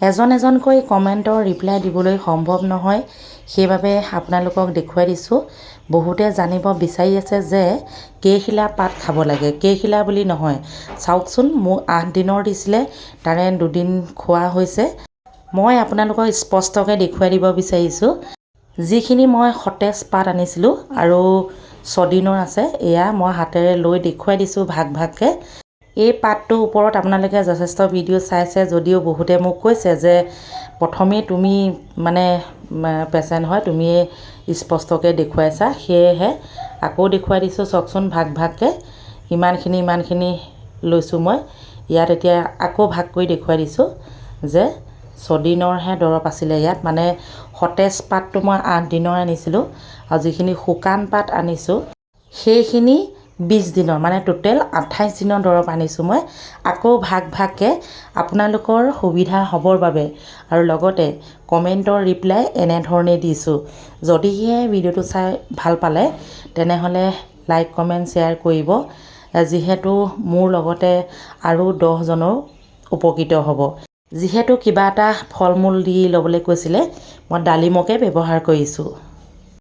এজন এজনকৈ কমেণ্টৰ ৰিপ্লাই দিবলৈ সম্ভৱ নহয় সেইবাবে আপোনালোকক দেখুৱাই দিছোঁ। বহুতে জানিব বিচাৰি আছে যে কেইখিলা পাত খাব লাগে। কেইখিলা বুলি নহয় চাওকচোন মোক আঠ দিনৰ দিছিলে তাৰে দুদিন খোৱা হৈছে। মই আপোনালোকক স্পষ্টকৈ দেখুৱাই দিব বিচাৰিছোঁ। যিখিনি মই সতেজ পাত আনিছিলোঁ আৰু ছদিনৰ আছে এয়া মই হাতেৰে লৈ দেখুৱাই দিছোঁ ভাগ ভাগকৈ। এই পাতটোৰ ওপৰত আপোনালোকে যথেষ্ট ভিডিঅ' চাইছে যদিও বহুতে মোক কৈছে যে প্ৰথমেই তুমি মানে পেচেণ্ট হয় তুমিয়ে স্পষ্টকৈ দেখুৱাইছা সেয়েহে আকৌ দেখুৱাই দিছোঁ চাওকচোন ভাগ ভাগকৈ ইমানখিনি ইমানখিনি লৈছোঁ মই। ইয়াত এতিয়া আকৌ ভাগ কৰি দেখুৱাই দিছোঁ যে ছদিনৰহে দৰৱ আছিলে ইয়াত মানে সতেজ পাতটো মই আঠ দিনৰ আনিছিলোঁ আৰু যিখিনি শুকান পাত আনিছোঁ সেইখিনি বিছ দিনৰ মানে টোটেল আঠাইছ দিনৰ দৰৱ আনিছোঁ মই। আকৌ ভাগ ভাগকৈ আপোনালোকৰ সুবিধা হ'বৰ বাবে আৰু লগতে কমেণ্টৰ ৰিপ্লাই এনেধৰণে দিছোঁ। যদিহে ভিডিঅ'টো চাই ভাল পালে তেনেহ'লে লাইক কমেণ্ট শ্বেয়াৰ কৰিব যিহেতু মোৰ লগতে আৰু দহজনো উপকৃত হ'ব। যিহেতু কিবা এটা ফল মূল দি ল'বলৈ কৈছিলে মই ডালিমকে ব্যৱহাৰ কৰিছোঁ।